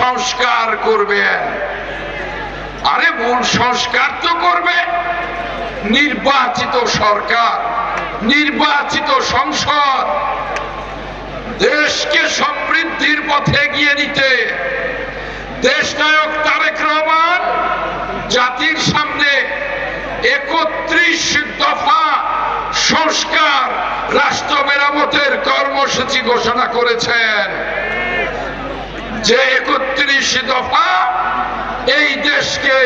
সংস্কার করবেন আরে মূল সংস্কার তো করবে। নির্বাচিত সরকার, নির্বাচিত সংসদ, দেশকে সমৃদ্ধির পথে এগিয়ে নিতে। দেশ নায়ক তারেক রহমান জাতির সামনে একত্রিশ দফা সংস্কার, রাষ্ট্র মেরামতের কর্মসূচি ঘোষণা করেছেন। যে একত্রিশ দফা এই দেশকে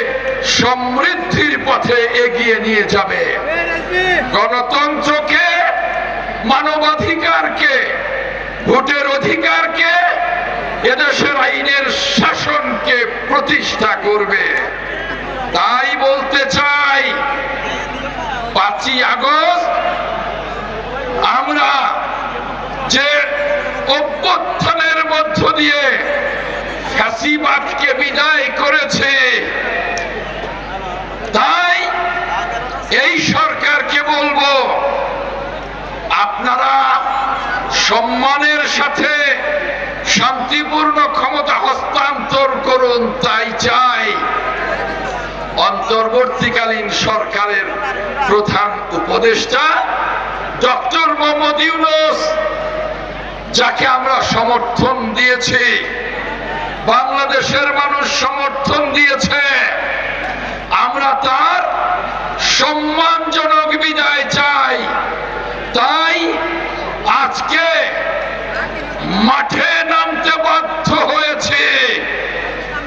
সমৃদ্ধির পথে এগিয়ে নিয়ে যাবে। গণতন্ত্রকে, মানবাধিকারকে, ভোটের অধিকারকে, এদেশের আইনের শাসনকে প্রতিষ্ঠা করবে। তাই বলতে চাই, পাঁচই আগস্ট আমরা ফ্যাসিবাদকে বিদায় করেছে। তাই এই সরকারকে বলব, আপনারা সম্মানের সাথে শান্তিপূর্ণ ক্ষমতা হস্তান্তর করুন, তাই চাই অন্তর্বর্তীকালীন সরকারের প্রধান উপদেষ্টা ডক্টর মোহাম্মদ ইউনুস, যাকে আমরা সমর্থন দিয়েছি। বাংলাদেশের মানুষ সমর্থন দিয়েছে। আমরা তার সম্মানজনক বিদায় চাই। তাই আজকে মাঠে